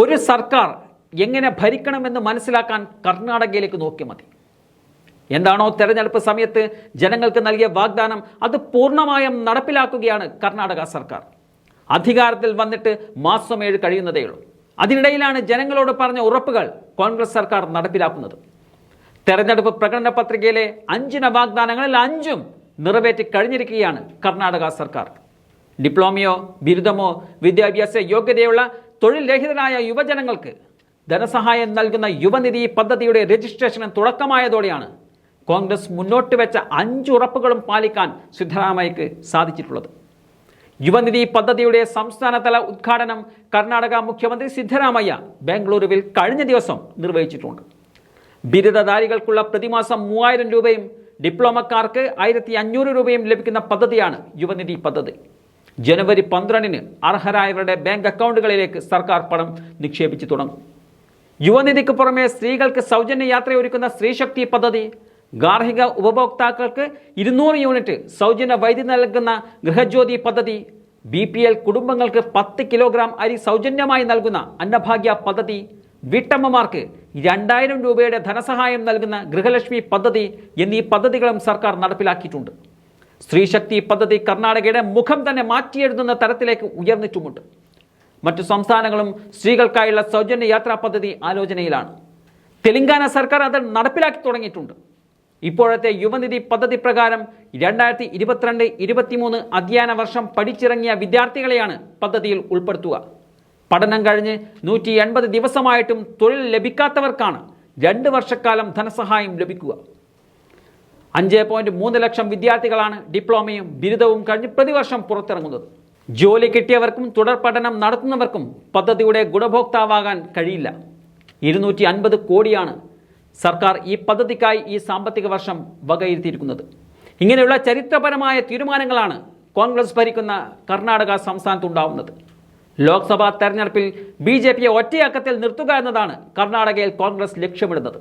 ഒരു സർക്കാർ എങ്ങനെ ഭരിക്കണമെന്ന് മനസ്സിലാക്കാൻ കർണാടകയിലേക്ക് നോക്കിയാൽ മതി. എന്താണോ തെരഞ്ഞെടുപ്പ് സമയത്ത് ജനങ്ങൾക്ക് നൽകിയ വാഗ്ദാനം അത് പൂർണമായും നടപ്പിലാക്കുകയാണ് കർണാടക സർക്കാർ. അധികാരത്തിൽ വന്നിട്ട് മാസം ഏഴ് കഴിയുന്നതേയുള്ളൂ അതിനിടയിലാണ് ജനങ്ങളോട് പറഞ്ഞ ഉറപ്പുകൾ കോൺഗ്രസ് സർക്കാർ നടപ്പിലാക്കുന്നത്. തെരഞ്ഞെടുപ്പ് പ്രകടന പത്രികയിലെ അഞ്ചിന വാഗ്ദാനങ്ങളിൽ അഞ്ചും നിറവേറ്റി കഴിഞ്ഞിരിക്കുകയാണ് കർണാടക സർക്കാർ. ഡിപ്ലോമയോ ബിരുദമോ വിദ്യാഭ്യാസ യോഗ്യതയുള്ള തൊഴിൽ രഹിതരായ യുവജനങ്ങൾക്ക് ധനസഹായം നൽകുന്ന യുവനിധി പദ്ധതിയുടെ രജിസ്ട്രേഷന് തുടക്കമായതോടെയാണ് കോൺഗ്രസ് മുന്നോട്ട് വെച്ച അഞ്ച് ഉറപ്പുകളും പാലിക്കാൻ സിദ്ധരാമയ്യക്ക് സാധിച്ചിട്ടുള്ളത്. യുവനിധി പദ്ധതിയുടെ സംസ്ഥാനതല ഉദ്ഘാടനം കർണാടക മുഖ്യമന്ത്രി സിദ്ധരാമയ്യ ബാംഗ്ലൂരുവിൽ കഴിഞ്ഞ ദിവസം നിർവഹിച്ചിട്ടുണ്ട്. ബിരുദധാരികൾക്കുള്ള പ്രതിമാസം മൂവായിരം രൂപയും ഡിപ്ലോമക്കാർക്ക് ആയിരത്തി അഞ്ഞൂറ് രൂപയും ലഭിക്കുന്ന പദ്ധതിയാണ് യുവനിധി പദ്ധതി. ജനുവരി പന്ത്രണ്ടിന് അർഹരായവരുടെ ബാങ്ക് അക്കൗണ്ടുകളിലേക്ക് സർക്കാർ പണം നിക്ഷേപിച്ചു തുടങ്ങും. യുവനിധിക്ക് പുറമെ സ്ത്രീകൾക്ക് സൗജന്യ യാത്രയൊരുക്കുന്ന സ്ത്രീശക്തി പദ്ധതി ഗാർഹിക ഉപഭോക്താക്കൾക്ക് ഇരുന്നൂറ് യൂണിറ്റ് സൗജന്യ വൈദ്യുതി നൽകുന്ന ഗൃഹജ്യോതി പദ്ധതി ബി പി എൽ കുടുംബങ്ങൾക്ക് പത്ത് കിലോഗ്രാം അരി സൗജന്യമായി നൽകുന്ന അന്നഭാഗ്യ പദ്ധതി വീട്ടമ്മമാർക്ക് രണ്ടായിരം രൂപയുടെ ധനസഹായം നൽകുന്ന ഗൃഹലക്ഷ്മി പദ്ധതി എന്നീ പദ്ധതികളും സർക്കാർ നടപ്പിലാക്കിയിട്ടുണ്ട്. സ്ത്രീശക്തി പദ്ധതി കർണാടകയുടെ മുഖം തന്നെ മാറ്റിയെഴുതുന്ന തരത്തിലേക്ക് ഉയർന്നിട്ടുമുണ്ട്. മറ്റു സംസ്ഥാനങ്ങളും സ്ത്രീകൾക്കായുള്ള സൗജന്യ യാത്രാ പദ്ധതി ആലോചനയിലാണ്. തെലങ്കാന സർക്കാർ അത് നടപ്പിലാക്കി തുടങ്ങിയിട്ടുണ്ട്. ഇപ്പോഴത്തെ യുവനിധി പദ്ധതി പ്രകാരം രണ്ടായിരത്തി ഇരുപത്തിരണ്ട് ഇരുപത്തിമൂന്ന് അധ്യയന വർഷം പഠിച്ചിറങ്ങിയ വിദ്യാർത്ഥികളെയാണ് പദ്ധതിയിൽ ഉൾപ്പെടുത്തുക. പഠനം കഴിഞ്ഞ് നൂറ്റി എൺപത് ദിവസമായിട്ടും തൊഴിൽ ലഭിക്കാത്തവർക്കാണ് രണ്ട് വർഷക്കാലം ധനസഹായം ലഭിക്കുക. അഞ്ച് പോയിന്റ് മൂന്ന് ലക്ഷം വിദ്യാർത്ഥികളാണ് ഡിപ്ലോമയും ബിരുദവും കഴിഞ്ഞ് പ്രതിവർഷം പുറത്തിറങ്ങുന്നത്. ജോലി കിട്ടിയവർക്കും തുടർ പഠനം നടത്തുന്നവർക്കും പദ്ധതിയുടെ ഗുണഭോക്താവാകാൻ കഴിയില്ല. ഇരുന്നൂറ്റി അൻപത് കോടിയാണ് സർക്കാർ ഈ പദ്ധതിക്കായി ഈ സാമ്പത്തിക വർഷം വകയിരുത്തിയിരിക്കുന്നത്. ഇങ്ങനെയുള്ള ചരിത്രപരമായ തീരുമാനങ്ങളാണ് കോൺഗ്രസ് ഭരിക്കുന്ന കർണാടക സംസ്ഥാനത്തുണ്ടാവുന്നത്. ലോക്സഭാ തെരഞ്ഞെടുപ്പിൽ ബി ജെ പിയെ ഒറ്റയക്കത്തിൽ നിർത്തുക എന്നതാണ് കർണാടകയിൽ കോൺഗ്രസ് ലക്ഷ്യമിടുന്നത്.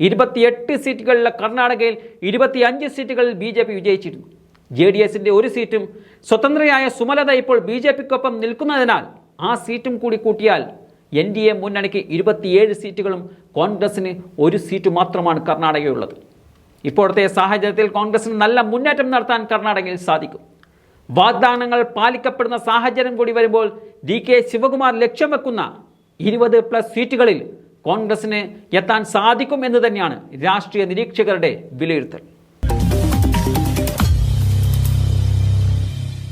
ഇരുപത്തിയെട്ട് സീറ്റുകളിലെ കർണാടകയിൽ ഇരുപത്തിയഞ്ച് സീറ്റുകളിൽ ബി ജെ പി വിജയിച്ചിരുന്നു. ജെ ഡി എസിന്റെ ഒരു സീറ്റും സ്വതന്ത്രയായ സുമലത ഇപ്പോൾ ബി ജെ പിക്കൊപ്പം നിൽക്കുന്നതിനാൽ ആ സീറ്റും കൂടി കൂട്ടിയാൽ എൻ ഡി എ മുന്നണിക്ക് ഇരുപത്തിയേഴ് സീറ്റുകളും കോൺഗ്രസിന് ഒരു സീറ്റ് മാത്രമാണ് കർണാടകയുള്ളത് ഇപ്പോഴത്തെ സാഹചര്യത്തിൽ കോൺഗ്രസിന് നല്ല മുന്നേറ്റം നടത്താൻ കർണാടകയിൽ സാധിക്കും. വാഗ്ദാനങ്ങൾ പാലിക്കപ്പെടുന്ന സാഹചര്യം കൂടി വരുമ്പോൾ ഡി കെ ശിവകുമാർ ലക്ഷ്യം വെക്കുന്ന ഇരുപത് പ്ലസ് സീറ്റുകളിൽ കോൺഗ്രസിന് എത്താൻ സാധിക്കും എന്ന് തന്നെയാണ് രാഷ്ട്രീയ നിരീക്ഷകരുടെ വിലയിരുത്തൽ.